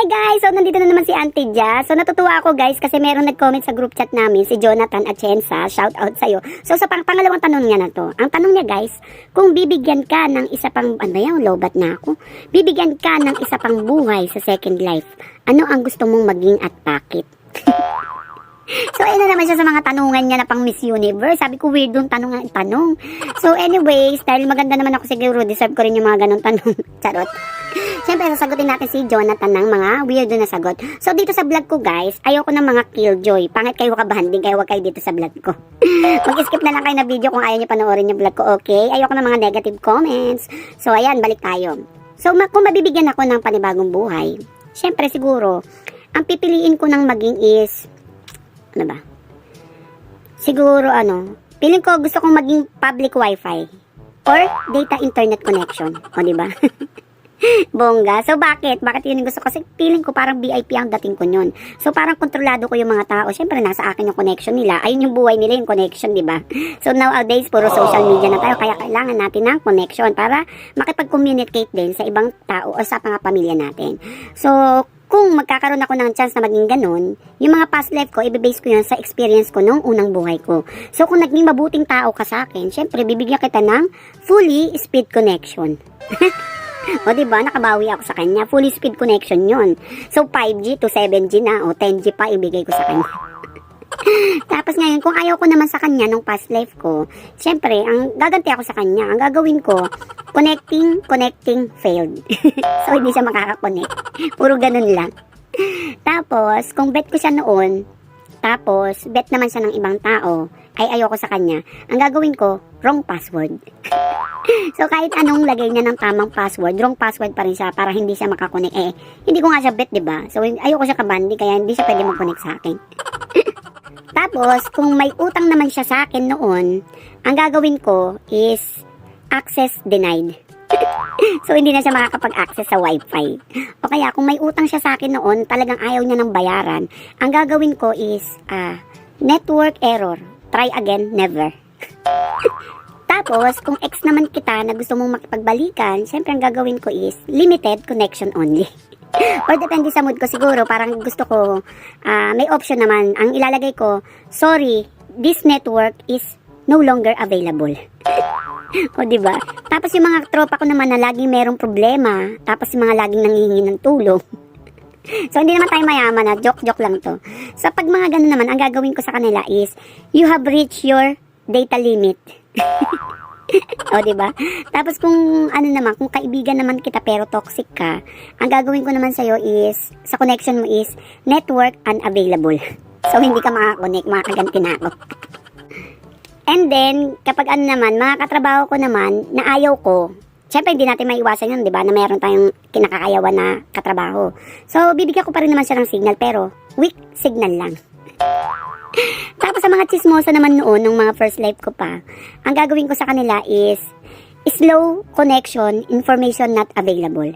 Hi guys! So, nandito na naman si Auntie Jazz. So, natutuwa ako guys kasi meron nag-comment sa group chat namin, si Jonathan Atienza. Shout out sa'yo. So, sa pang pangalawang tanong niya na to. Ang tanong niya guys, kung bibigyan ka ng isa pang, ano yan, lowbat na ako. Bibigyan ka ng isa pang buhay sa second life. Ano ang gusto mong maging at bakit? So, ayun na naman siya sa mga tanungan niya na pang Miss Universe. Sabi ko, weird yung tanong tanong. So, anyways, dahil maganda naman ako siguro, deserve ko rin yung mga ganong tanong. Charot. Siyempre, sasagutin natin si Jonathan ng mga weirdo na sagot. So, dito sa vlog ko, guys, ayoko ng mga killjoy. Pangit kayo kabahan din, kaya huwag kayo dito sa vlog ko. Mag-skip na lang kayo na video kung ayaw nyo panoorin yung vlog ko, okay? Ayoko ng mga negative comments. So, ayan, balik tayo. So, kung mabibigyan ako ng panibagong buhay, siyempre, siguro, ang pipiliin ko ng maging is, ano ba? Siguro, ano, feeling ko gusto kong maging public wifi or data internet connection. Di ba? Bongga. So, bakit? Bakit yun yung gusto ko? Kasi feeling ko parang VIP ang dating ko yun. So, parang kontrolado ko yung mga tao. Siyempre, nasa akin yung connection nila. Ayun yung buhay nila, yung connection, di ba? So, nowadays, puro social media na tayo. Kaya kailangan natin ng connection para makipag-communicate din sa ibang tao o sa mga pamilya natin. So, kung magkakaroon ako ng chance na maging ganun, yung mga past life ko, ibibase ko yun sa experience ko nung unang buhay ko. So, kung naging mabuting tao ka sa akin, syempre, bibigyan kita ng fully speed connection. o, di ba Nakabawi ako sa kanya. Fully speed connection yun. So, 5G to 7G na, o 10G pa ibigay ko sa kanya. Tapos ngayon, kung ayaw ko naman sa kanya nung past life ko, syempre, ang gaganti ako sa kanya. Ang gagawin ko, connecting, connecting, failed. so, hindi siya makaka-connect. Puro ganun lang. Tapos, kung bet ko siya noon, tapos, bet naman siya ng ibang tao, ay ayoko sa kanya, ang gagawin ko, wrong password. so, kahit anong lagay niya ng tamang password, wrong password pa rin siya para hindi siya makakonect. Eh, hindi ko nga siya bet, ba? So, ayoko siya kabandi, kaya hindi siya pwede mag-connect sa akin. Tapos, kung may utang naman siya sa akin noon, ang gagawin ko is access denied. so, hindi na siya makakapag-access sa wifi. O kaya, kung may utang siya sa akin noon, talagang ayaw niya ng bayaran, ang gagawin ko is ah, network error. Try again, never. Tapos, kung ex naman kita na gusto mong makipagbalikan, syempre ang gagawin ko is limited connection only. Or depende sa mood ko siguro, parang gusto ko, ah, may option naman, ang ilalagay ko, sorry, this network is no longer available. o, di ba? Tapos yung mga tropa ko naman na laging merong problema, tapos yung mga laging nangihingi ng tulong. so, hindi naman tayo mayaman na, joke-joke lang to. So, pag mga ganun naman, ang gagawin ko sa kanila is, you have reached your data limit. o, di ba? Tapos kung ano naman, kung kaibigan naman kita pero toxic ka, ang gagawin ko naman sa'yo is, sa connection mo is, network unavailable. So, hindi ka makakonect, makakaganti na ako. And then, kapag ano naman, mga katrabaho ko naman, na ayaw ko, Siyempre, hindi natin maiwasan yun, di ba? Na mayroon tayong kinakakayawan na katrabaho. So, bibigyan ko pa rin naman siya ng signal, pero weak signal lang. Tapos sa mga chismosa naman noon, nung mga first life ko pa, ang gagawin ko sa kanila is slow connection, information not available.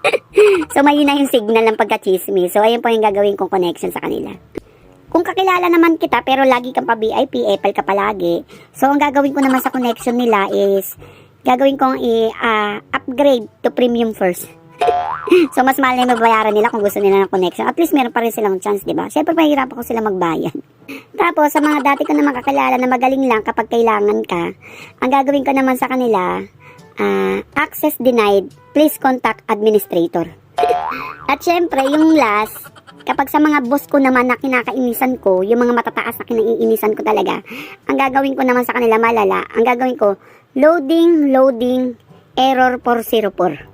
so, may na yung signal ng pagka-chismis. So, ayun po yung gagawin kong connection sa kanila. Kung kakilala naman kita pero lagi kang pa VIP, Apple ka palagi. So, ang gagawin ko naman sa connection nila is gagawin kong i-upgrade to premium first. so, mas mahal na yung mabayaran nila kung gusto nila ng connection. At least, meron pa rin silang chance, di ba? Siyempre, mahirap ako sila magbayan. Tapos, sa mga dati ko naman kakilala na magaling lang kapag kailangan ka, ang gagawin ko naman sa kanila, ah, access denied, please contact administrator. At syempre, yung last, kapag sa mga boss ko naman na kinakainisan ko, yung mga matataas na kinaiinisan ko talaga, ang gagawin ko naman sa kanila malala, ang gagawin ko, loading, loading, error 404.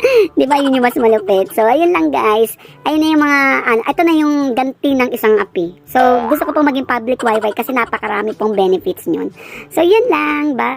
Di ba yun yung mas malupit? So, ayun lang guys. Ayun na yung mga, ano, ito na yung ganti ng isang api. So, gusto ko po maging public wifi kasi napakarami pong benefits nyon. So, yun lang. Bye!